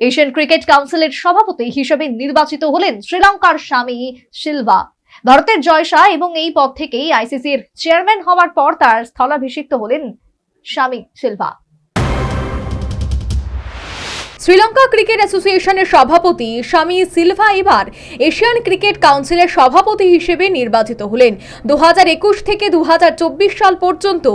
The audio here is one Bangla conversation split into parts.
এশিয়ান ক্রিকেট কাউন্সিলের সভাপতি হিসেবে নির্বাচিত হলেন শ্রীলঙ্কার স্বামী সিলভা। ভারতের জয় শাহ এবং এই পদ থেকেই আইসিসির চেয়ারম্যান হওয়ার পর তার স্থলাভিষিক্ত হলেন স্বামী সিলভা। শ্রীলঙ্কা ক্রিকেট অ্যাসোসিয়েশনের সভাপতি স্বামী সিলভা এবার এশিয়ান ক্রিকেট কাউন্সিলের সভাপতি হিসেবে নির্বাচিত হলেন। দু হাজার একুশ থেকে দু হাজার চব্বিশ সাল পর্যন্ত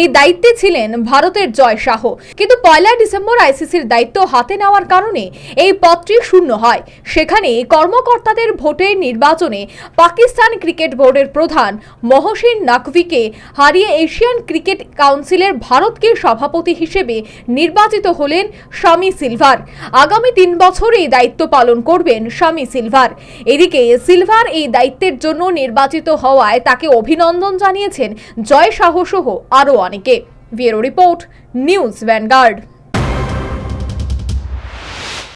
এই দায়িত্বে ছিলেন ভারতের জয় শাহ। কিন্তু পয়লা ডিসেম্বর আইসিসির দায়িত্ব হাতে নেওয়ার কারণে এই পদটি শূন্য হয়। সেখানে কর্মকর্তাদের ভোটের নির্বাচনে পাকিস্তান ক্রিকেট বোর্ডের প্রধান মহসিন নাকভিকে হারিয়ে এশিয়ান ক্রিকেট কাউন্সিলের ভারতকে সভাপতি হিসেবে নির্বাচিত হলেন স্বামী সিলভার। আগামী তিন বছর এই দায়িত্ব পালন করবেন স্বামী সিলভার। এদিকে সিলভার এই দায়িত্বের জন্য নির্বাচিত হওয়ায় তাকে অভিনন্দন জানিয়েছেন জয় শাহ সহ আরও অনেকে। Bureau report, news Vanguard.